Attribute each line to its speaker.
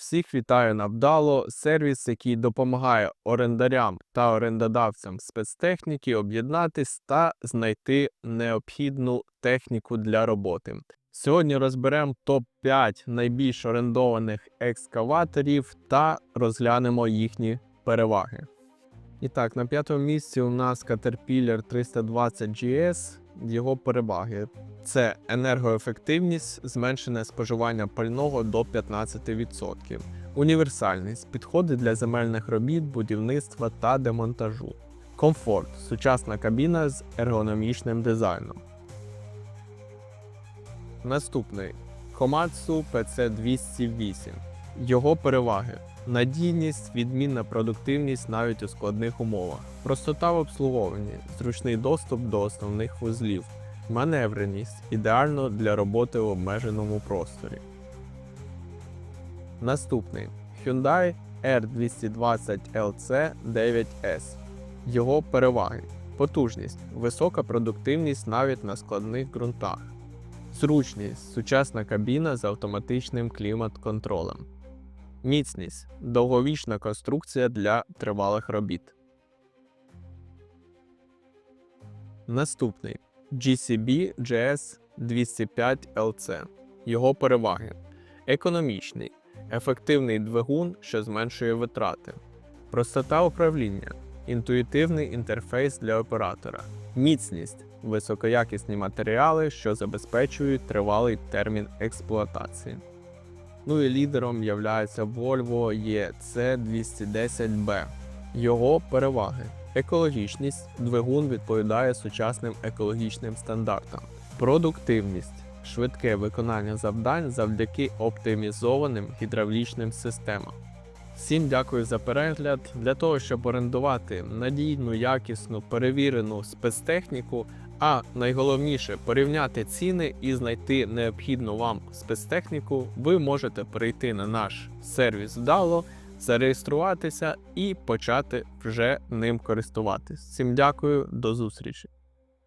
Speaker 1: Всіх вітаю на Вдало, сервіс, який допомагає орендарям та орендодавцям спецтехніки об'єднатись та знайти необхідну техніку для роботи. Сьогодні розберемо топ-5 найбільш орендованих екскаваторів та розглянемо їхні переваги. І так, на п'ятому місці у нас Caterpillar 320 GS. Його переваги це енергоефективність, зменшене споживання пального до 15%, універсальність, підходи для земельних робіт, будівництва та демонтажу, комфорт, сучасна кабіна з ергономічним дизайном. Наступний. Komatsu PC208. Його переваги: надійність, відмінна продуктивність навіть у складних умовах, простота в обслуговуванні, зручний доступ до основних вузлів, маневреність ідеально для роботи в обмеженому просторі. Наступний Hyundai R220 LC 9S. Його переваги: потужність, висока продуктивність навіть на складних ґрунтах. Зручність сучасна кабіна з автоматичним клімат-контролем. Міцність довговічна конструкція для тривалих робіт. Наступний GCB GS 205 LC. Його переваги: економічний, ефективний двигун, що зменшує витрати, простота управління, інтуїтивний інтерфейс для оператора, міцність, високоякісні матеріали, що забезпечують тривалий термін експлуатації. Ну і лідером є Volvo EC210B. Його переваги: екологічність, двигун відповідає сучасним екологічним стандартам, продуктивність, швидке виконання завдань завдяки оптимізованим гідравлічним системам. Всім дякую за перегляд. Для того, щоб орендувати надійну, якісну, перевірену спецтехніку, а найголовніше порівняти ціни і знайти необхідну вам спецтехніку, ви можете перейти на наш сервіс вдало, зареєструватися і почати вже ним користуватись. Всім дякую, до зустрічі!